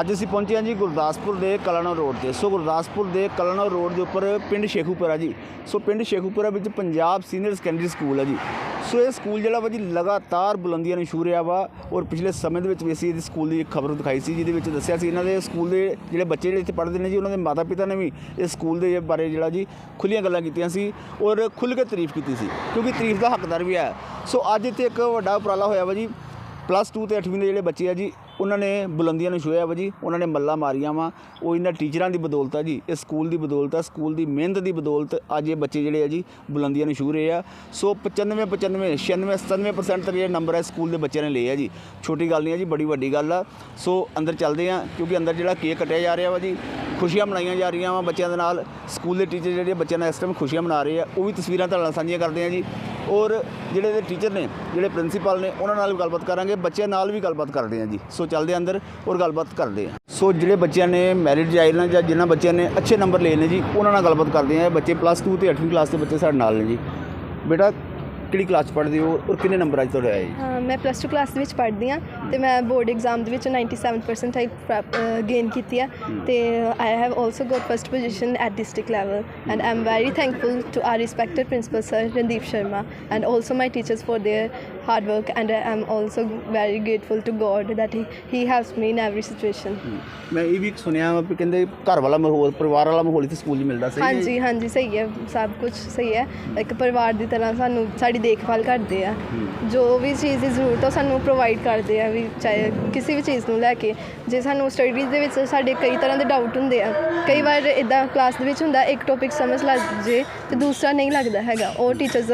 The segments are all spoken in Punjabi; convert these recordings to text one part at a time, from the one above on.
ਅੱਜ ਅਸੀਂ ਪਹੁੰਚੇ ਹਾਂ ਜੀ ਗੁਰਦਾਸਪੁਰ ਦੇ ਕਲਨੌਰ ਰੋਡ ਤੇ। ਸੋ ਗੁਰਦਾਸਪੁਰ ਦੇ ਕਲਨੌਰ ਰੋਡ ਦੇ ਉੱਪਰ ਪਿੰਡ ਸ਼ੇਖੂਪੁਰਾ ਜੀ। ਸੋ ਪਿੰਡ ਸ਼ੇਖੂਪੁਰਾ ਵਿੱਚ ਪੰਜਾਬ ਸੀਨੀਅਰ ਸੈਕੰਡਰੀ ਸਕੂਲ ਹੈ ਜੀ। ਸੋ ਇਹ ਸਕੂਲ ਜਿਹੜਾ ਵਾ ਜੀ ਲਗਾਤਾਰ ਬੁਲੰਦੀਆਂ ਨੂੰ ਛੂ ਰਿਹਾ ਵਾ ਔਰ ਪਿਛਲੇ ਸਮੇਂ ਦੇ ਵਿੱਚ ਵੀ ਅਸੀਂ ਇਹਦੀ ਸਕੂਲ ਦੀ ਇੱਕ ਖਬਰ ਦਿਖਾਈ ਸੀ, ਜਿਹਦੇ ਵਿੱਚ ਦੱਸਿਆ ਸੀ ਇਹਨਾਂ ਦੇ ਸਕੂਲ ਦੇ ਜਿਹੜੇ ਬੱਚੇ ਜਿਹੜੇ ਇੱਥੇ ਪੜ੍ਹਦੇ ਨੇ ਜੀ, ਉਹਨਾਂ ਦੇ ਮਾਤਾ ਪਿਤਾ ਨੇ ਵੀ ਇਸ ਸਕੂਲ ਦੇ ਬਾਰੇ ਜਿਹੜਾ ਜੀ ਖੁੱਲੀਆਂ ਗੱਲਾਂ ਕੀਤੀਆਂ ਸੀ ਔਰ ਖੁੱਲ੍ਹ ਕੇ ਤਾਰੀਫ ਕੀਤੀ ਸੀ, ਕਿਉਂਕਿ ਤਾਰੀਫ ਦਾ ਹੱਕਦਾਰ ਵੀ ਹੈ। ਸੋ ਅੱਜ ਇੱਥੇ ਇੱਕ ਵੱਡਾ ਉਪਰਾਲਾ ਹੋਇਆ ਵਾ ਜੀ, ਪਲੱਸ 2 ਤੇ 8ਵੀਂ ਦੇ ਜਿਹੜੇ ਬੱਚੇ ਆ ਜੀ ਉਹਨਾਂ ਨੇ ਬੁਲੰਦੀਆਂ ਨੂੰ ਛੂਹਿਆ ਵਾ ਜੀ, ਉਹਨਾਂ ਨੇ ਮੱਲਾ ਮਾਰੀਆਂ ਵਾ। ਉਹ ਇਹਨਾਂ ਟੀਚਰਾਂ ਦੀ ਬਦੌਲਤ ਆ ਜੀ, ਇਹ ਸਕੂਲ ਦੀ ਬਦੌਲਤ ਆ, ਸਕੂਲ ਦੀ ਮਿਹਨਤ ਦੀ ਬਦੌਲਤ ਅੱਜ ਇਹ ਬੱਚੇ ਜਿਹੜੇ ਆ ਜੀ, ਬੁਲੰਦੀਆਂ ਨੂੰ ਛੂਹ ਰਹੇ ਆ। ਸੋ 95 95 96 97% ਤੱਕ ਜਿਹੜਾ ਨੰਬਰ ਹੈ ਸਕੂਲ ਦੇ ਬੱਚਿਆਂ ਨੇ ਲਏ ਆ ਜੀ। ਛੋਟੀ ਗੱਲ ਨਹੀਂ ਆ ਜੀ, ਬੜੀ ਵੱਡੀ ਗੱਲ ਆ। ਸੋ ਅੰਦਰ ਚੱਲਦੇ ਆ, ਕਿਉਂਕਿ ਅੰਦਰ ਜਿਹੜਾ ਕੇਕ ਕੱਟਿਆ ਜਾ ਰਿਹਾ ਵਾ ਜੀ, ਖੁਸ਼ੀਆਂ ਮਨਾਈਆਂ ਜਾ ਰਹੀਆਂ ਵਾ ਬੱਚਿਆਂ ਦੇ ਨਾਲ। ਸਕੂਲ ਦੇ ਟੀਚਰ ਜਿਹੜੇ ਬੱਚਿਆਂ ਨਾਲ ਇਸ ਟਾਈਮ ਖੁਸ਼ੀਆਂ ਮਨਾ ਰਹੇ ਆ, ਉਹ ਵੀ ਤਸਵੀਰਾਂ ਤੁਹਾਡੇ ਨਾਲ ਸਾਂਝੀਆਂ ਕਰਦੇ ਆ ਜੀ। ਔਰ ਜਿਹੜੇ ਇਹਦੇ ਟੀਚਰ ਨੇ, ਜਿਹੜੇ ਪ੍ਰਿੰਸੀਪਲ ਨੇ, ਉਹਨਾਂ ਨਾਲ ਵੀ ਗੱਲਬਾਤ ਕਰਾਂਗੇ, ਬੱਚਿਆਂ ਨਾਲ ਵੀ ਗੱਲਬਾਤ ਕਰਦੇ ਆ ਜੀ। ਸੋ ਚੱਲਦੇ ਆ ਅੰਦਰ ਔਰ ਗੱਲਬਾਤ ਕਰਦੇ ਆ। ਸੋ ਜਿਹੜੇ ਬੱਚਿਆਂ ਨੇ ਮੈਰਿਟ ਜਾਇਲ ਨੇ ਜਾਂ ਜਿਨ੍ਹਾਂ ਬੱਚਿਆਂ ਨੇ ਅੱਛੇ ਨੰਬਰ ਲਏ ਨੇ ਜੀ, ਉਹਨਾਂ ਨਾਲ ਗੱਲਬਾਤ ਕਰਦੇ ਆ। ਬੱਚੇ ਪਲੱਸ 2 ਤੇ 8ਵੀਂ ਕਲਾਸ ਦੇ ਬੱਚੇ ਸਾਡੇ ਨਾਲ ਨੇ ਜੀ। ਬੇਟਾ ਕਿਹੜੀ ਕਲਾਸ ਪੜ੍ਹਦੇ ਹੋ ਔਰ ਕਿੰਨੇ ਨੰਬਰਾਂ 'ਚ ਤੁਹਾਡੇ ਆਏ? ਹਾਂ, ਮੈਂ ਪਲੱਸ 2 ਕਲਾਸ ਦੇ ਵਿੱਚ ਪੜ੍ਹਦੀ ਆ ਤੇ ਮੈਂ ਬੋਰਡ ਐਗਜ਼ਾਮ ਦੇ ਵਿੱਚ 97% ਗੇਨ ਕੀਤੀ ਆ ਤੇ I have also got first position at district level and I very thankful to our respected principal sir Randeep Sharma and also my teachers for their hard work and I also very grateful to God that he helps me in every situation ਮੈਂ ਇਹ ਵੀ ਸੁਣਿਆ ਵੀ ਕਹਿੰਦੇ ਘਰ ਵਾਲਾ ਮਾਹੌਲ ਪਰਿਵਾਰ ਵਾਲਾ ਮਾਹੌਲ ਇੱਥੇ ਸਕੂਲ 'ਚ ਮਿਲਦਾ ਸਹੀ ਹਾਂਜੀ ਹਾਂਜੀ ਸਹੀ ਹੈ ਸਭ ਕੁਝ ਸਹੀ ਹੈ। ਇੱਕ ਪਰਿਵਾਰ ਦੀ ਤਰ੍ਹਾਂ ਸਾਨੂੰ ਸਾਡੀ ਦੇਖਭਾਲ ਕਰਦੇ ਆ। ਜੋ ਵੀ ਚੀਜ਼ ਦੀ ਜ਼ਰੂਰਤ ਆ, ਉਹ ਸਾਨੂੰ ਪ੍ਰੋਵਾਈਡ ਕਰਦੇ ਆ ਵੀ ਚਾਹੇ ਕਿਸੇ ਵੀ ਚੀਜ਼ ਨੂੰ ਲੈ ਕੇ। ਜੇ ਸਾਨੂੰ ਸਟੱਡੀਜ਼ ਦੇ ਵਿੱਚ ਸਾਡੇ ਕਈ ਤਰ੍ਹਾਂ ਦੇ ਡਾਊਟ ਹੁੰਦੇ ਆ। ਕਈ ਵਾਰ ਇਦਾਂ ਕਲਾਸ ਦੇ ਵਿੱਚ ਹੁੰਦਾ ਇੱਕ ਟੌਪਿਕ ਸਮਝ ਲੱਗ ਜੇ ਤੇ ਦੂਸਰਾ ਨਹੀਂ ਲੱਗਦਾ ਹੈਗਾ। ਉਹ ਟੀਚਰਸ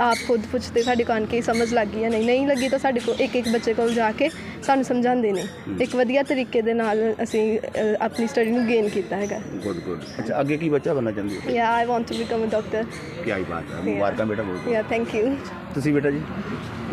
ਆਪ ਖੁਦ ਪੁੱਛਦੇ ਸਾਡੇ ਕਾਨ ਕੇ ਸਮਝ ਲੱਗ ਗਈ ਜਾਂ ਨਹੀਂ? ਨਹੀਂ ਲੱਗੀ ਤਾਂ ਸਾਡੇ ਕੋਲ ਇੱਕ ਇੱਕ ਬੱਚੇ ਕੋਲ ਜਾ ਕੇ ਸਾਨੂੰ ਸਮਝਾਉਂਦੇ ਨੇ। ਇੱਕ ਵਧੀਆ ਤਰੀਕੇ ਦੇ ਨਾਲ ਅਸੀਂ ਅ, ਆਪਣੀ ਸਟੱਡੀ ਨੂੰ ਗੇਨ ਕੀਤਾ ਹੈਗਾ। ਗੁੱਡ ਗੁੱਡ ਅੱਛਾ ਅੱਗੇ ਕੀ ਬੱਚਾ ਬਣਨਾ ਚਾਹੁੰਦੇ ਹੋ? Yeah, I want to become a doctor. ਕੀ ਆਈ ਬਾਤ ਹੈ ਮੁਬਾਰਕਾਂ ਬੇਟਾ ਬਹੁਤ। Yeah, thank you. ਤੁਸੀਂ ਬੇਟਾ ਜੀ?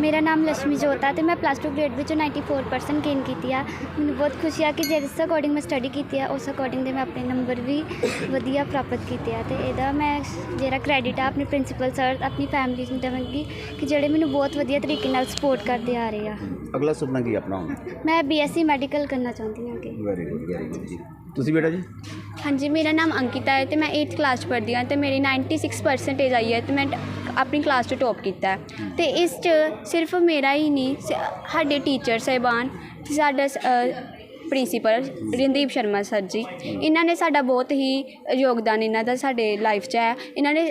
ਮੇਰਾ ਨਾਮ ਲక్ష్ਮੀ ਜੋਤ ਹੈ ਤੇ ਮੈਂ ਪਲੱਸ 2 ਗ੍ਰੇਡ ਵਿੱਚ 94% ਗੇਨ ਕੀਤੀ ਆ। ਮੈਨੂੰ ਬਹੁਤ ਖੁਸ਼ੀ ਆ ਕਿ ਜਿਸ ਅਕੋਰਡਿੰਗ ਮੈਂ ਸਟੱਡੀ ਕੀਤੀ ਆ ਉਸ ਅਕੋਰਡਿੰਗ ਦੇ ਮੈਂ ਆਪਣੇ ਨੰਬਰ ਵੀ ਵਧੀਆ ਪ੍ਰਾਪਤ ਕੀਤੇ ਆ ਤੇ ਇਹਦਾ ਮੈਂ ਜਿਹੜਾ ਕ੍ਰੈਡਿਟ ਆ ਆਪਣੇ ਪ੍ਰਿੰਸੀਪਲ ਸਰ ਆਪਣੀ ਫੈਮਿਲੀ ਨੂੰ ਦੇਵਾਂਗੀ ਕਿ ਜਿਹੜੇ ਮੈਨੂੰ ਬਹੁਤ ਵਧੀਆ ਤਰੀਕੇ ਨਾਲ ਸਪੋਰਟ ਕਰਦੇ ਆ ਰਹੇ ਆ। ਅਗਲਾ ਸੁਪਨਾ ਕੀ ਆਪਣਾ ਹੁਣ? ਮੈਂ ਬੀਐਸਸੀ ਮੈਡੀਕਲ ਕਰਨਾ ਚਾਹੁੰਦੀ ਹਾਂ ਅੱਗੇ। ਵੈਰੀ ਗੁੱਡ ਵੈਰੀ ਗੁੱਡ ਜੀ। ਤੁਸੀਂ ਬੇਟਾ ਜੀ? ਹਾਂਜੀ ਮੇਰਾ ਨਾਮ ਅੰਕਿਤਾ ਹੈ ਤੇ ਮੈਂ 8th ਕਲਾਸ 'ਚ ਪੜ੍ਹਦੀ ਹਾਂ ਤੇ ਮੇਰੀ 96% ਆਈ ਹੈ ਤੇ ਮੈਂ ਆਪਣੀ ਕਲਾਸ 'ਚ ਟੌਪ ਕੀਤਾ ਹੈ। ਤੇ ਇਸ 'ਚ ਸਿਰਫ ਮੇਰਾ ਹੀ ਨਹੀਂ ਸ- ਸਾਡੇ ਟੀਚਰ ਸਾਹਿਬਾਨ ਤੇ ਸਾਡਾ ਪ੍ਰਿੰਸੀਪਲ ਰਿੰਦੀਪ ਸ਼ਰਮਾ ਸਰ ਜੀ। ਇਹਨਾਂ ਨੇ ਸਾਡਾ ਬਹੁਤ ਹੀ ਯੋਗਦਾਨ ਇਹਨਾਂ ਦਾ ਸਾਡੇ ਲਾਈਫ 'ਚ ਹੈ। ਇਹਨਾਂ ਨੇ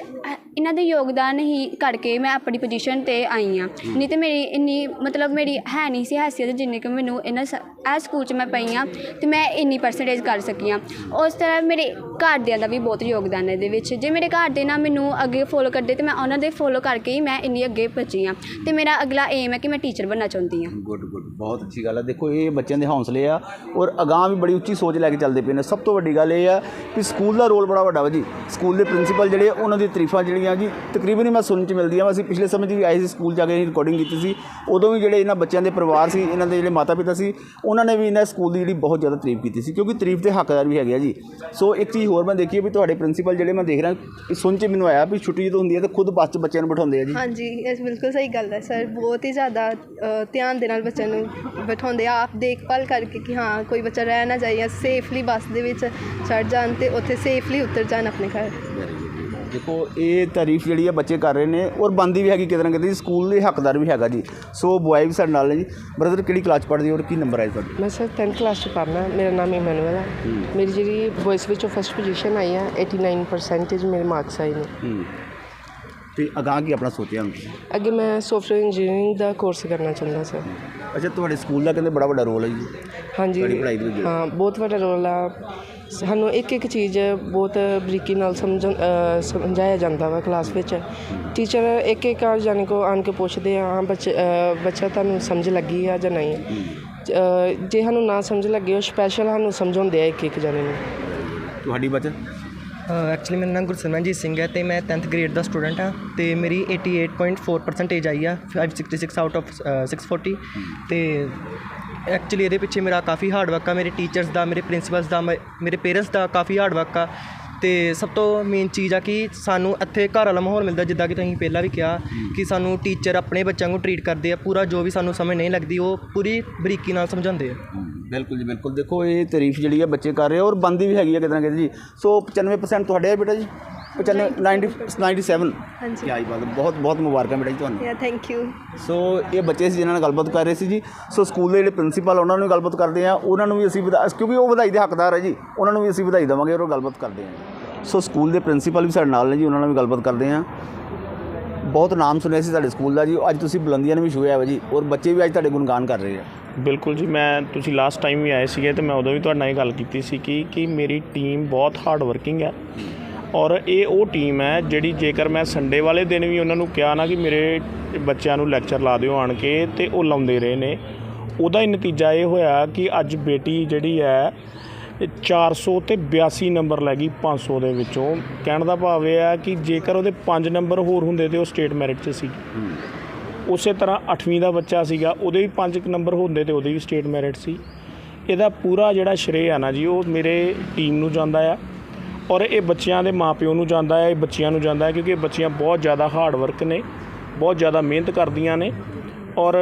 ਇਹਨਾਂ ਦੇ ਯੋਗਦਾਨ ਹੀ ਕਰਕੇ ਮੈਂ ਆਪਣੀ ਪੋਜੀਸ਼ਨ ਤੇ ਆਈ ਹਾਂ। ਨਹੀਂ ਤੇ ਮੇਰੀ ਇੰਨੀ ਮਤਲਬ ਮੇਰੀ ਹੈ ਨਹੀਂ ਸੀ ਹੈਸੀਅਤ ਜਿੰਨੀ ਕਿ ਮੈਨੂੰ ਇਹਨਾਂ ਇਹ ਸਕੂਲ 'ਚ ਮੈਂ ਪਈ ਹਾਂ ਤੇ ਮੈਂ ਇੰਨੀ ਪਰਸੈਂਟੇਜ ਕਰ ਸਕੀ ਹਾਂ। ਉਸ ਤਰ੍ਹਾਂ ਮੇਰੇ ਘਰਦਿਆਂ ਦਾ ਵੀ ਬਹੁਤ ਯੋਗਦਾਨ ਹੈ ਇਹਦੇ ਵਿੱਚ। ਜੇ ਮੇਰੇ ਘਰ ਦੇ ਨਾ ਮੈਨੂੰ ਅੱਗੇ ਫੋਲੋ ਕਰਦੇ ਤੇ ਮੈਂ ਉਹਨਾਂ ਦੇ ਫੋਲੋ ਕਰਕੇ ਹੀ ਮੈਂ ਇੰਨੀ ਅੱਗੇ ਪਹੁੰਚੀ ਹਾਂ ਤੇ ਮੇਰਾ ਅਗਲਾ ਏਮ ਹੈ ਕਿ ਮੈਂ ਟੀਚਰ ਬਣਨਾ ਚਾਹੁੰਦੀ ਹਾਂ। ਗੁੱਡ ਗੁੱਡ ਬਹੁਤ ਅੱਛੀ ਗੱਲ ਹੈ। ਦੇਖੋ ਇਹ ਬੱਚਿਆਂ ਦੇ ਹੌਸਲੇ ਆ ਔਰ ਅਗਾਂਹ ਵੀ ਬੜੀ ਉੱਚੀ ਸੋਚ ਲੈ ਕੇ ਚੱਲਦੇ ਪਏ ਨੇ। ਸਭ ਤੋਂ ਵੱਡੀ ਗੱਲ ਇਹ ਆ ਕਿ ਸਕੂਲ ਦਾ ਰੋਲ ਬੜਾ ਵੱਡਾ ਵਾ ਜੀ। ਸਕੂਲ ਦੇ ਪ੍ਰਿੰਸੀਪਲ ਜਿਹੜੇ ਉਹਨਾਂ ਦੀ ਤਾਰੀਫਾਂ ਜਿਹੜੀਆਂ ਜੀ ਤਕਰੀਬਨ ਹੀ ਮੈਂ ਸੁਣਨ ਚ ਮਿਲਦੀਆਂ ਵਾ ਅਸੀਂ ਪਿਛਲੇ ਸਮੇਂ 'ਚ ਵੀ ਆਏ ਸੀ ਸਕੂਲ ਜਾ ਕੇ ਰਿਕਾਰਡਿੰਗ ਕੀਤੀ ਸੀ। ਉਦੋਂ ਵੀ ਜਿਹੜੇ ਇਹਨਾਂ ਬੱਚਿਆਂ ਦੇ ਪਰਿਵਾਰ ਸੀ ਇਹਨਾਂ ਦੇ ਜਿਹੜੇ ਮਾਤਾ ਪਿਤਾ ਸੀ ਉਹਨਾਂ ਨੇ ਵੀ ਇਹਨਾਂ ਸਕੂਲ ਦੀ ਜਿਹੜੀ ਬਹੁਤ ਜ਼ਿਆਦਾ ਤਾਰੀਫ ਕੀਤੀ ਸੀ ਕਿਉਂਕਿ ਤਾਰੀਫ ਦੇ ਹੱਕਦਾਰ ਵੀ ਹੈਗੇ ਆ ਜੀ। ਸੋ ਇੱਕ ਚੀਜ਼ ਹੋਰ ਮੈਂ ਦੇਖੀ ਹੈ ਵੀ ਤੁਹਾਡੇ ਪ੍ਰਿੰਸੀਪਲ ਜਿਹੜੇ ਮੈਂ ਦੇਖ ਰਿਹਾ ਸੁਣ ਚ ਮੈਨੂੰ ਆਇਆ ਵੀ ਛੁੱਟੀ ਜਦੋਂ ਹੁੰਦੀ ਹੈ ਤਾਂ ਖੁਦ ਬੱਸ 'ਚ ਬੱਚਿਆਂ ਨੂੰ ਬਿਠਾਉਂਦੇ ਆ ਜੀ। ਹਾਂਜੀ ਇਹ ਬਿਲਕੁਲ ਸਹੀ ਗੱਲ ਹੈ ਸਰ। ਬਹੁਤ ਹੀ ਜ਼ਿਆਦਾ ਧਿਆਨ ਦੇ ਨਾਲ ਬੱਚਿਆਂ ਨੂੰ ਬਿਠਾਉਂਦੇ ਆ। ਆਪ ਦੇਖਭਾਲ ਕਰਕੇ ਕਿ ਹਾਂ ਕੋਈ ਬੱਚਾ ਰਹਿ ਨਾ ਜਾਏ ਜਾਂ ਸੇਫਲੀ ਬੱਸ ਦੇ ਵਿੱਚ ਚੜ ਜਾਣ ਤੇ ਉੱਥੇ ਸੇਫਲੀ ਉਤਰ ਜਾਣ ਆਪਣੇ ਘਰ। ਦੇਖੋ ਇਹ ਤਾਰੀਫ ਜਿਹੜੀ ਆ ਬੱਚੇ ਕਰ ਰਹੇ ਨੇ ਔਰ ਬੰਦੀ ਵੀ ਹੈਗੀ ਕਿਤੇ ਨਾ ਕਿਤੇ ਸਕੂਲ ਦੇ ਹੱਕਦਾਰ ਵੀ ਹੈਗਾ ਜੀ। ਸੋ ਬੁਆਏ ਵੀ ਸਾਡੇ ਨਾਲ ਨੇ ਜੀ। ਬ੍ਰਦਰ ਕਿਹੜੀ ਕਲਾਸ ਪੜ੍ਹਦੇ ਹੋ ਔਰ ਕੀ ਨੰਬਰ ਆਇਆ ਤੁਹਾਡਾ? ਮੈਂ ਸਰ 10th ਕਲਾਸ ਚ ਪੜ੍ਹਨਾ ਮੇਰਾ ਨਾਮ ਇਮਨੂਅਲ ਹੈ। ਮੇਰੀ ਜਿਹੜੀ ਵੌਇਸ ਵਿੱਚੋਂ ਫਸਟ ਪੋਜੀਸ਼ਨ ਆਈ ਹੈ 89% ਮੇਰੇ ਮਾਰਕਸ ਆਏ ਨੇ। ਤੇ ਅਗਾਂਹ ਕੀ ਆਪਣਾ ਸੋਚਿਆ ਤੁਸੀਂ? ਅੱਗੇ ਮੈਂ ਸੌਫਟਵੇਅਰ ਇੰਜੀਨੀਅਰਿੰਗ ਦਾ ਕੋਰਸ ਕਰਨਾ ਚਾਹੁੰਦਾ ਸਰ। ਅੱਛਾ ਤੁਹਾਡੇ ਸਕੂਲ ਦਾ ਕਹਿੰਦੇ ਬੜਾ ਵੱਡਾ ਰੋਲ ਹੈ ਜੀ। ਹਾਂਜੀ? ਹਾਂ ਬਹੁਤ ਵੱਡਾ ਰੋਲ ਆ। ਸਾਨੂੰ ਇੱਕ ਇੱਕ ਚੀਜ਼ ਬਹੁਤ ਬਰੀਕੀ ਨਾਲ ਸਮਝਣ ਸਮਝਾਇਆ ਜਾਂਦਾ ਵਾ ਕਲਾਸ ਵਿੱਚ। ਟੀਚਰ ਇੱਕ ਇੱਕ ਆ ਜਾਣੇ ਕੋ ਆਣ ਕੇ ਪੁੱਛਦੇ ਆ ਹਾਂ ਬੱਚੇ ਤੁਹਾਨੂੰ ਸਮਝ ਲੱਗੀ ਆ ਜਾਂ ਨਹੀਂ? ਜੇ ਸਾਨੂੰ ਨਾ ਸਮਝ ਲੱਗੇ ਉਹ ਸਪੈਸ਼ਲ ਸਾਨੂੰ ਸਮਝਾਉਂਦੇ ਆ ਇੱਕ ਇੱਕ ਜਾਣੇ ਨੂੰ। ਤੁਹਾਡੀ ਬੱਚਤ ਐਕਚੁਅਲੀ ਮੇਰਾ ਨਾਮ ਗੁਰਸਿਮਰਨਜੀਤ ਸਿੰਘ ਹੈ ਤੇ ਮੈਂ 10th ਗ੍ਰੇਡ ਦਾ ਸਟੂਡੈਂਟ ਹਾਂ ਤੇ ਮੇਰੀ 88.4% ਆਈ ਆ 566 ਆਊਟ ਆਫ 640 ਤੇ ਐਕਚੁਅਲੀ ਇਹਦੇ ਪਿੱਛੇ ਮੇਰਾ ਕਾਫੀ ਹਾਰਡ ਵਰਕ ਆ ਮੇਰੇ ਟੀਚਰਸ ਦਾ ਮੇਰੇ ਪ੍ਰਿੰਸੀਪਲਸ ਦਾ ਮੇਰੇ ਪੇਰੈਂਟਸ ਦਾ ਕਾਫੀ ਹਾਰਡ ਵਰਕ ਆ। ਤੇ ਸਭ ਤੋਂ ਮੇਨ ਚੀਜ਼ ਆ ਕਿ ਸਾਨੂੰ ਇੱਥੇ ਘਰ ਵਾਲਾ ਮਾਹੌਲ ਮਿਲਦਾ ਜਿੱਦਾਂ ਕਿ ਤੁਸੀਂ ਪਹਿਲਾਂ ਵੀ ਕਿਹਾ ਕਿ ਸਾਨੂੰ ਟੀਚਰ ਆਪਣੇ ਬੱਚਿਆਂ ਨੂੰ ਟਰੀਟ ਕਰਦੇ ਆ ਪੂਰਾ ਜੋ ਵੀ ਸਾਨੂੰ ਸਮਝ ਨਹੀਂ ਲੱਗਦੀ ਉਹ ਪੂਰੀ ਬਰੀਕੀ ਨਾਲ ਸਮਝਾਉਂਦੇ ਆ। ਬਿਲਕੁਲ ਜੀ ਬਿਲਕੁਲ। ਦੇਖੋ ਇਹ ਤਾਰੀਫ ਜਿਹੜੀ ਹੈ ਬੱਚੇ ਕਰ ਰਹੇ ਆ ਔਰ ਬੰਦੀ ਵੀ ਹੈਗੀ ਹੈ ਕਿਤੇ ਨਾ ਕਿਤੇ ਜੀ। ਸੋ 95% ਤੁਹਾਡੇ ਆ ਬੇਟਾ ਜੀ? 95 90 97 ਹਾਂਜੀ। ਕੀ ਆਈ ਬਾਤ ਹੈ। ਬਹੁਤ ਬਹੁਤ ਮੁਬਾਰਕਾਂ ਬੇਟਾ ਜੀ ਤੁਹਾਨੂੰ। ਯਾ ਥੈਂਕ ਯੂ ਸੋ ਇਹ ਬੱਚੇ ਸੀ ਜਿਨ੍ਹਾਂ ਨਾਲ ਗੱਲਬਾਤ ਕਰ ਰਹੇ ਸੀ ਜੀ। ਸੋ ਸਕੂਲ ਦੇ ਜਿਹੜੇ ਪ੍ਰਿੰਸੀਪਲ ਉਹਨਾਂ ਨੂੰ ਵੀ ਗੱਲਬਾਤ ਕਰਦੇ ਆ ਉਹਨਾਂ ਨੂੰ ਵੀ ਅਸੀਂ ਵਧਾ ਕਿਉਂਕਿ ਉਹ ਵਧਾਈ ਦੇ ਹੱਕਦਾਰ ਹੈ ਜੀ। ਉਹਨਾਂ ਨੂੰ ਵੀ ਅਸੀਂ ਵਧਾਈ ਦੇਵਾਂਗੇ ਔਰ ਗੱਲਬਾਤ ਕਰਦੇ ਆ ਸੋ ਸਕੂਲ ਦੇ ਪ੍ਰਿੰਸੀਪਲ ਵੀ ਸਾਡੇ ਨਾਲ ਨੇ ਜੀ ਉਹਨਾਂ ਨਾਲ ਵੀ ਗੱਲਬਾਤ ਕਰਦੇ ਆ ਬਹੁਤ ਨਾਮ ਸੁਣਿਆ ਸੀ ਤੁਹਾਡੇ ਸਕੂਲ ਦਾ ਜੀ। ਅੱਜ ਤੁਸੀਂ ਬੁਲੰਦੀਆਂ ਨੂੰ ਵੀ ਛੂਹਿਆ ਵਾ ਜੀ। ਔਰ ਬੱਚੇ ਵੀ ਅੱਜ ਤੁਹਾਡੇ ਗੁਣਗਾਨ ਕਰ ਰਹੇ ਆ। ਬਿਲਕੁਲ ਜੀ ਮੈਂ ਤੁਸੀਂ ਲਾਸਟ ਟਾਈਮ ਵੀ ਆਏ ਸੀਗੇ ਤੇ ਮੈਂ ਉਦੋਂ ਵੀ ਤੁਹਾਡੇ ਨਾਲ ਇਹ ਗੱਲ ਕੀਤੀ ਸੀ ਕਿ ਕਿ ਮੇਰੀ ਟੀਮ ਬਹੁਤ ਹਾਰਡ ਵਰਕਿੰਗ ਹੈ ਔਰ ਇਹ ਉਹ ਟੀਮ ਹੈ ਜਿਹੜੀ ਜੇਕਰ ਮੈਂ ਸੰਡੇ ਵਾਲੇ ਦਿਨ ਵੀ ਉਹਨਾਂ ਨੂੰ ਕਿਹਾ ਨਾ ਕਿ ਮੇਰੇ ਬੱਚਿਆਂ ਨੂੰ ਲੈਕਚਰ ਲਾ ਦਿਓ ਆਣ ਕੇ ਤੇ ਉਹ ਲਾਉਂਦੇ ਰਹੇ ਨੇ ਉਹਦਾ ਹੀ ਨਤੀਜਾ ਇਹ ਹੋਇਆ ਕਿ ਅੱਜ ਬੇਟੀ ਜਿਹੜੀ ਹੈ ਇਹ 400 ਤੇ 82 ਨੰਬਰ ਲੈ ਗਈ 500 ਦੇ ਵਿੱਚੋਂ। ਕਹਿਣ ਦਾ ਭਾਵ ਇਹ ਹੈ ਕਿ ਜੇਕਰ ਉਹਦੇ 5 ਨੰਬਰ ਹੋਰ ਹੁੰਦੇ ਤੇ ਉਹ ਸਟੇਟ ਮੈਰਿਟ 'ਚ ਸੀ। ਉਸੇ ਤਰ੍ਹਾਂ 8ਵੀਂ ਦਾ ਬੱਚਾ ਸੀਗਾ ਉਹਦੇ ਵੀ 5 ਨੰਬਰ ਹੁੰਦੇ ਤੇ ਉਹਦੇ ਵੀ ਸਟੇਟ ਮੈਰਿਟ ਸੀ। ਇਹਦਾ ਪੂਰਾ ਜਿਹੜਾ ਸ਼੍ਰੇਅ ਆ ਨਾ ਜੀ ਉਹ ਮੇਰੇ ਟੀਮ ਨੂੰ ਜਾਂਦਾ ਆ। ਔਰ ਇਹ ਬੱਚਿਆਂ ਦੇ ਮਾਪਿਓ ਨੂੰ ਜਾਂਦਾ ਹੈ, ਇਹ ਬੱਚਿਆਂ ਨੂੰ ਜਾਂਦਾ ਹੈ ਕਿਉਂਕਿ ਇਹ ਬੱਚੀਆਂ ਬਹੁਤ ਜ਼ਿਆਦਾ ਹਾਰਡ ਵਰਕ ਨੇ, ਬਹੁਤ ਜ਼ਿਆਦਾ ਮਿਹਨਤ ਕਰਦੀਆਂ ਨੇ ਔਰ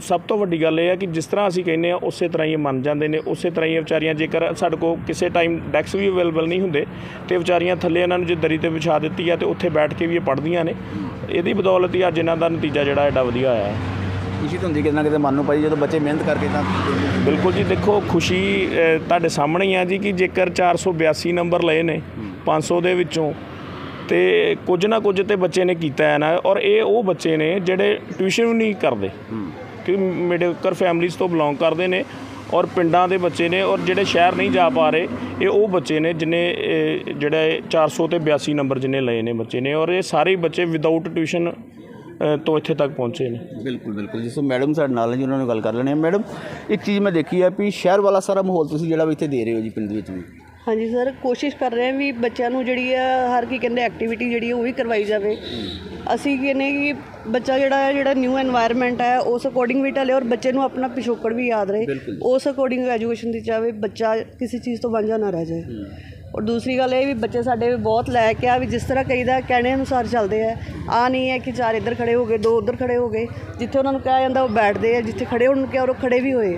ਸਭ ਤੋਂ ਵੱਡੀ ਗੱਲ ਇਹ ਹੈ ਕਿ ਜਿਸ ਤਰ੍ਹਾਂ ਅਸੀਂ ਕਹਿੰਦੇ ਆ ਉਸੇ ਤਰ੍ਹਾਂ ਹੀ ਇਹ ਮੰਨ ਜਾਂਦੇ ਨੇ, ਉਸੇ ਤਰ੍ਹਾਂ ਹੀ ਵਿਚਾਰੀਆਂ ਜੇਕਰ ਸਾਡੇ ਕੋਲ ਕਿਸੇ ਟਾਈਮ ਡੈਕਸ ਵੀ ਅਵੇਲੇਬਲ ਨਹੀਂ ਹੁੰਦੇ ਤੇ ਵਿਚਾਰੀਆਂ ਥੱਲੇ ਇਹਨਾਂ ਨੂੰ ਜੇ ਦਰੀ ਤੇ ਵਿਛਾ ਦਿੱਤੀ ਆ ਤੇ ਉੱਥੇ ਬੈਠ ਕੇ ਵੀ ਇਹ ਪੜ੍ਹਦੀਆਂ ਨੇ, ਇਹਦੀ ਬਦੌਲਤ ਹੀ ਅੱਜ ਇਹਨਾਂ ਦਾ ਨਤੀਜਾ ਜਿਹੜਾ ਐਡਾ ਵਧੀਆ ਆਇਆ ਹੈ। ਖੁਸ਼ੀ ਹੁੰਦੀ ਕਿਤੇ ਨਾ ਕਿਤੇ ਮਨ ਨੂੰ ਭਾਈ ਜਦੋਂ ਬੱਚੇ ਮਿਹਨਤ ਕਰਕੇ ਤਾਂ ਬਿਲਕੁਲ ਜੀ ਦੇਖੋ ਖੁਸ਼ੀ ਤੁਹਾਡੇ ਸਾਹਮਣੇ ਹੀ ਆ ਜੀ ਕਿ ਜੇਕਰ 482 ਨੰਬਰ ਲਏ ਨੇ 500 ਦੇ ਵਿੱਚੋਂ ਤੇ ਕੁਝ ਨਾ ਕੁਝ ਤੇ ਬੱਚੇ ਨੇ ਕੀਤਾ ਹੈ ਨਾ ਔਰ ਇਹ ਉਹ ਬੱਚੇ ਨੇ ਜਿਹੜੇ ਟਿਊਸ਼ਨ ਵੀ ਨਹੀਂ ਕਰਦੇ ਕਿ ਮਿਡਲ ਫੈਮਲੀਜ਼ ਤੋਂ ਬਿਲੋਂਗ ਕਰਦੇ ਨੇ ਔਰ ਪਿੰਡਾਂ ਦੇ ਬੱਚੇ ਨੇ ਔਰ ਜਿਹੜੇ ਸ਼ਹਿਰ ਨਹੀਂ ਜਾ ਪਾ ਰਹੇ ਇਹ ਉਹ ਬੱਚੇ ਨੇ ਜਿਨੇ ਜਿਹੜੇ 400 ਤੇ 82 ਨੰਬਰ ਜਿਨੇ ਲਏ ਨੇ ਬੱਚੇ ਨੇ ਔਰ ਇਹ ਸਾਰੇ ਬੱਚੇ ਵਿਦਆਊਟ ਟਿਊਸ਼ਨ ਤੋਂ ਇੱਥੇ ਤੱਕ ਪਹੁੰਚੇ ਨੇ। ਬਿਲਕੁਲ ਬਿਲਕੁਲ। ਜੀ ਮੈਡਮ ਸਾਡੇ ਨਾਲ ਜੀ ਉਹਨਾਂ ਨੂੰ ਗੱਲ ਕਰ ਲੈਣੇ ਆ ਮੈਡਮ ਇੱਕ ਚੀਜ਼ ਮੈਂ ਦੇਖੀ ਹੈ ਵੀ ਸ਼ਹਿਰ ਵਾਲਾ ਸਾਰਾ ਮਾਹੌਲ ਤੁਸੀਂ ਜਿਹੜਾ ਵੀ ਇੱਥੇ ਦੇ ਰਹੇ ਹੋ ਜੀ ਪਿੰਡ ਵਿੱਚ ਵੀ। ਹਾਂਜੀ ਸਰ ਕੋਸ਼ਿਸ਼ ਕਰ ਰਹੇ ਆ ਵੀ ਬੱਚਿਆਂ ਨੂੰ ਜਿਹੜੀ ਆ ਹਰ ਕੀ ਕਹਿੰਦੇ ਐਕਟੀਵਿਟੀ ਜਿਹੜੀ ਉਹ ਵੀ ਕਰਵਾਈ ਜਾਵੇ। ਅਸੀਂ ਕਹਿੰਦੇ ਕਿ ਬੱਚਾ ਜਿਹੜਾ ਹੈ ਜਿਹੜਾ ਨਿਊ এনवायरमेंट ਹੈ ਉਸ ਅਕੋਰਡਿੰਗ ਵੀ ਟਲੇ ਔਰ ਬੱਚੇ ਨੂੰ ਆਪਣਾ ਪਿਛੋਕੜ ਵੀ ਯਾਦ ਰਹੇ। ਉਸ ਅਕੋਰਡਿੰਗ ਐਜੂਕੇਸ਼ਨ ਦੀ ਚਾਵੇ ਬੱਚਾ ਕਿਸੇ ਚੀਜ਼ ਤੋਂ ਵਾਂਝਾ ਨਾ ਰਹਿ ਜਾਏ। ਔਰ ਦੂਸਰੀ ਗੱਲ ਇਹ ਵੀ ਬੱਚੇ ਸਾਡੇ ਬਹੁਤ ਲੈ ਕੇ ਆ ਵੀ ਜਿਸ ਤਰ੍ਹਾਂ ਕਹੀਦਾ ਕਹਿਣੇ ਅਨੁਸਾਰ ਚੱਲਦੇ ਆ। ਆ ਨਹੀਂ ਹੈ ਕਿ ਚਾਰ ਇੱਧਰ ਖੜੇ ਹੋ ਗਏ ਦੋ ਉੱਧਰ ਖੜੇ ਹੋ ਗਏ। ਜਿੱਥੇ ਉਹਨਾਂ ਨੂੰ ਕਿਹਾ ਜਾਂਦਾ ਉਹ ਬੈਠਦੇ ਆ ਜਿੱਥੇ ਖੜੇ ਹੋਣ ਨੂੰ ਕਿਹਾ ਉਹ ਖੜੇ ਵੀ ਹੋਏ।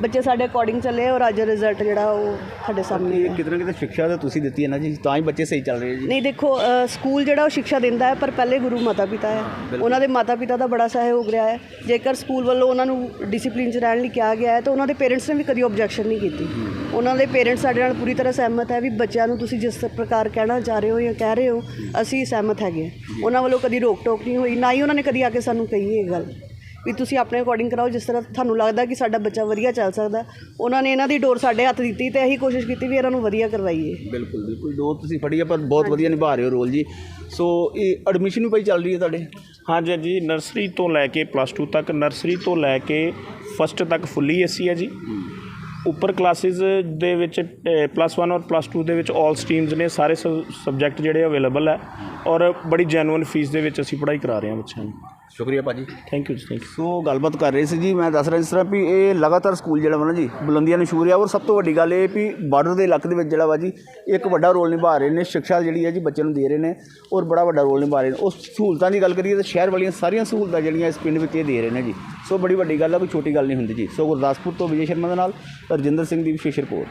ਬੱਚੇ ਸਾਡੇ ਅਕੋਰਡਿੰਗ ਚੱਲੇ ਔਰ ਅੱਜ ਰਿਜ਼ਲਟ ਜਿਹੜਾ ਉਹ ਸਾਡੇ ਸਾਹਮਣੇ ਇਹ ਕਿਤੇ ਨਾ ਕਿਤੇ ਸਿੱਖਿਆ ਤਾਂ ਤੁਸੀਂ ਦਿੱਤੀ ਹੈ ਨਾ ਜੀ ਤਾਂ ਹੀ ਬੱਚੇ ਸਹੀ ਚੱਲ ਰਹੇ ਜੀ। ਨਹੀਂ ਦੇਖੋ ਸਕੂਲ ਜਿਹੜਾ ਉਹ ਸਿੱਖਿਆ ਦਿੰਦਾ ਹੈ ਪਰ ਪਹਿਲੇ ਗੁਰੂ ਮਾਤਾ ਪਿਤਾ ਹੈ ਉਹਨਾਂ ਦੇ ਮਾਤਾ ਪਿਤਾ ਦਾ ਬੜਾ ਸਹਿਯੋਗ ਰਿਹਾ ਹੈ। ਜੇਕਰ ਸਕੂਲ ਵੱਲੋਂ ਉਹਨਾਂ ਨੂੰ ਡਿਸਪਲਿਨ 'ਚ ਰਹਿਣ ਲਈ ਕਿਹਾ ਗਿਆ ਹੈ ਤਾਂ ਉਹਨਾਂ ਦੇ ਪੇਰੈਂਟਸ ਨੇ ਵੀ ਕਦੀ ਆਬਜੈਕਸ਼ਨ ਨਹੀਂ ਕੀਤੀ। ਉਹਨਾਂ ਦੇ ਪੇਰੈਂਟਸ ਸਾਡੇ ਨਾਲ ਪੂਰੀ ਤਰ੍ਹਾਂ ਸਹਿਮਤ ਹੈ ਵੀ ਬੱਚਿਆਂ ਨੂੰ ਤੁਸੀਂ ਜਿਸ ਪ੍ਰਕਾਰ ਕਹਿਣਾ ਚਾਹ ਰਹੇ ਹੋ ਜਾਂ ਕਹਿ ਰਹੇ ਹੋ ਅਸੀਂ ਸਹਿਮਤ ਹੈਗੇ ਹਾਂ। ਉਹਨਾਂ ਵੱਲੋਂ ਕਦੀ ਰੋਕ ਟੋਕ ਨਹੀਂ ਹੋਈ ਨਾ ਹੀ ਉਹਨਾਂ ਨੇ ਕਦੀ ਆ ਕੇ ਸਾਨੂੰ ਕਹੀ ਇਹ ਗੱਲ ਵੀ ਤੁਸੀਂ ਆਪਣੇ ਅਕੋਰਡਿੰਗ ਕਰਾਓ ਜਿਸ ਤਰ੍ਹਾਂ ਤੁਹਾਨੂੰ ਲੱਗਦਾ ਕਿ ਸਾਡਾ ਬੱਚਾ ਵਧੀਆ ਚੱਲ ਸਕਦਾ। ਉਹਨਾਂ ਨੇ ਇਹਨਾਂ ਦੀ ਡੋਰ ਸਾਡੇ ਹੱਥ ਦਿੱਤੀ ਤੇ ਅਸੀਂ ਕੋਸ਼ਿਸ਼ ਕੀਤੀ ਵੀ ਇਹਨਾਂ ਨੂੰ ਵਧੀਆ ਕਰਵਾਈਏ। ਬਿਲਕੁਲ ਬਿਲਕੁਲ ਦੋ ਤੁਸੀਂ ਫੜੀ ਆ ਪਰ ਬਹੁਤ ਵਧੀਆ ਨਿਭਾ ਰਹੇ ਹੋ ਰੋਲ ਜੀ। ਸੋ ਇਹ ਐਡਮਿਸ਼ਨ ਵੀ ਭਾਈ ਚੱਲ ਰਹੀ ਹੈ ਤੁਹਾਡੇ? ਹਾਂਜੀ ਹਾਂਜੀ ਨਰਸਰੀ ਤੋਂ ਲੈ ਕੇ ਪਲੱਸ 2 ਤੱਕ ਨਰਸਰੀ ਤੋਂ ਲੈ ਕੇ ਫਸਟ ਤੱਕ ਫੁੱਲੀ ਏਸੀ ਹੈ ਜੀ। ਉੱਪਰ ਕਲਾਸਿਸ ਦੇ ਵਿੱਚ ਪਲੱਸ 1 ਔਰ ਪਲੱਸ 2 ਦੇ ਵਿੱਚ 올 ਸਟਰੀਮਸ ਨੇ, ਸਾਰੇ ਸਬਜੈਕਟ ਜਿਹੜੇ ਅਵੇਲੇਬਲ ਹੈ ਔਰ ਬੜੀ ਜੈਨੂਇਨ ਫੀਸ ਦੇ ਵਿੱਚ ਅਸੀਂ ਪੜ੍ਹਾਈ ਕਰਾ ਰਹੇ ਹਾਂ ਬੱਚਿਆਂ ਨੂੰ। ਸ਼ੁਕਰੀਆ ਭਾਜੀ। ਥੈਂਕ ਯੂ ਜੀ ਥੈਂਕ ਯੂ ਸੋ ਗੱਲਬਾਤ ਕਰ ਰਹੇ ਸੀ ਜੀ ਮੈਂ ਦੱਸ ਰਿਹਾ ਜਿਸ ਤਰ੍ਹਾਂ ਵੀ ਇਹ ਲਗਾਤਾਰ ਸਕੂਲ ਜਿਹੜਾ ਵਾ ਨਾ ਜੀ ਬੁਲੰਦੀਆਂ ਨਸ਼ੂਰ ਆ ਔਰ ਸਭ ਤੋਂ ਵੱਡੀ ਗੱਲ ਇਹ ਵੀ ਬਾਰਡਰ ਦੇ ਇਲਾਕੇ ਦੇ ਵਿੱਚ ਜਿਹੜਾ ਵਾ ਜੀ ਇੱਕ ਵੱਡਾ ਰੋਲ ਨਿਭਾ ਰਹੇ ਨੇ ਸਿੱਖਿਆ ਜਿਹੜੀ ਹੈ ਜੀ ਬੱਚੇ ਨੂੰ ਦੇ ਰਹੇ ਨੇ ਔਰ ਬੜਾ ਵੱਡਾ ਰੋਲ ਨਿਭਾ ਰਹੇ ਨੇ। ਉਸ ਸਹੂਲਤਾਂ ਦੀ ਗੱਲ ਕਰੀਏ ਤਾਂ ਸ਼ਹਿਰ ਵਾਲੀਆਂ ਸਾਰੀਆਂ ਸਹੂਲਤਾਂ ਜਿਹੜੀਆਂ ਇਸ ਪਿੰਡ ਵਿੱਚ ਇਹ ਦੇ ਰਹੇ ਨੇ ਜੀ। ਸੋ ਬੜੀ ਵੱਡੀ ਗੱਲ ਆ ਕੋਈ ਛੋਟੀ ਗੱਲ ਨਹੀਂ ਹੁੰਦੀ ਜੀ। ਸੋ ਗੁਰਦਾਸਪੁਰ ਤੋਂ ਵਿਜੇ ਸ਼ਰਮਾ ਦੇ ਨਾਲ ਰਜਿੰਦਰ ਸਿੰਘ ਦੀ ਵਿਸ਼ੇਸ਼ ਰਿਪੋਰਟ।